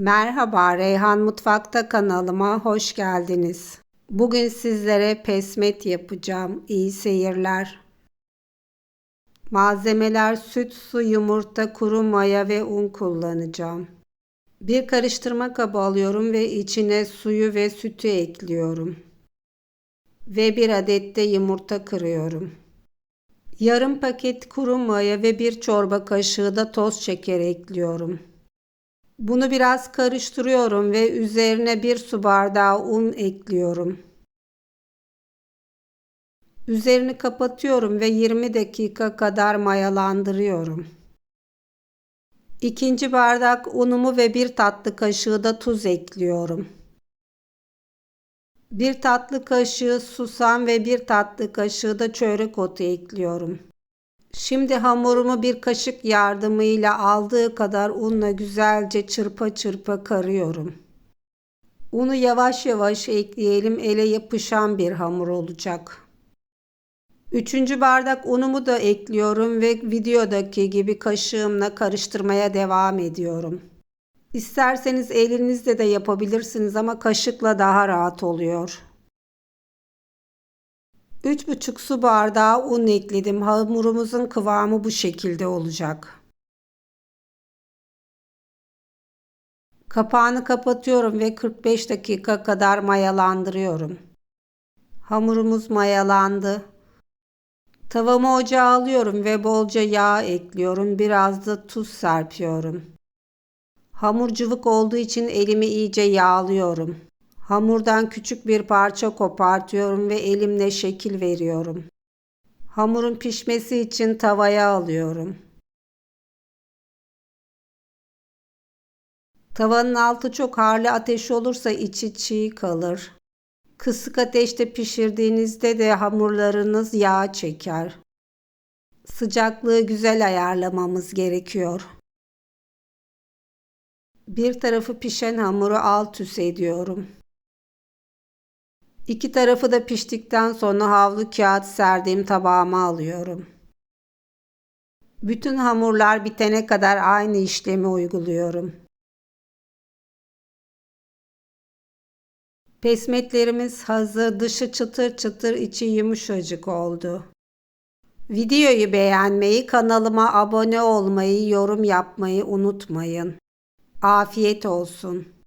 Merhaba Reyhan Mutfakta kanalıma hoş geldiniz. Bugün sizlere pesmet yapacağım. İyi seyirler. Malzemeler süt, su, yumurta, kuru maya ve un kullanacağım. Bir karıştırma kabı alıyorum ve içine suyu ve sütü ekliyorum. Ve bir adet de yumurta kırıyorum. Yarım paket kuru maya ve bir çorba kaşığı da toz şeker ekliyorum. Bunu biraz karıştırıyorum ve üzerine bir su bardağı un ekliyorum. Üzerini kapatıyorum ve 20 dakika kadar mayalandırıyorum. İkinci bardak unumu ve bir tatlı kaşığı da tuz ekliyorum. Bir tatlı kaşığı susam ve bir tatlı kaşığı da çörek otu ekliyorum. Şimdi hamurumu bir kaşık yardımıyla aldığı kadar unla güzelce çırpa çırpa karıyorum. Unu yavaş yavaş ekleyelim ele yapışan bir hamur olacak. Üçüncü bardak unumu da ekliyorum ve videodaki gibi kaşığımla karıştırmaya devam ediyorum. İsterseniz elinizle de yapabilirsiniz ama kaşıkla daha rahat oluyor. 3,5 su bardağı un ekledim. Hamurumuzun kıvamı bu şekilde olacak. Kapağını kapatıyorum ve 45 dakika kadar mayalandırıyorum. Hamurumuz mayalandı. Tavamı ocağa alıyorum ve bolca yağ ekliyorum. Biraz da tuz serpiyorum. Hamur cıvık olduğu için elimi iyice yağlıyorum. Hamurdan küçük bir parça kopartıyorum ve elimle şekil veriyorum. Hamurun pişmesi için tavaya alıyorum. Tavanın altı çok harlı ateş olursa içi çiğ kalır. Kısık ateşte pişirdiğinizde de hamurlarınız yağ çeker. Sıcaklığı güzel ayarlamamız gerekiyor. Bir tarafı pişen hamuru alt üst ediyorum. İki tarafı da piştikten sonra havlu kağıt serdiğim tabağıma alıyorum. Bütün hamurlar bitene kadar aynı işlemi uyguluyorum. Pesmetlerimiz hazır, dışı çıtır çıtır, içi yumuşacık oldu. Videoyu beğenmeyi, kanalıma abone olmayı, yorum yapmayı unutmayın. Afiyet olsun.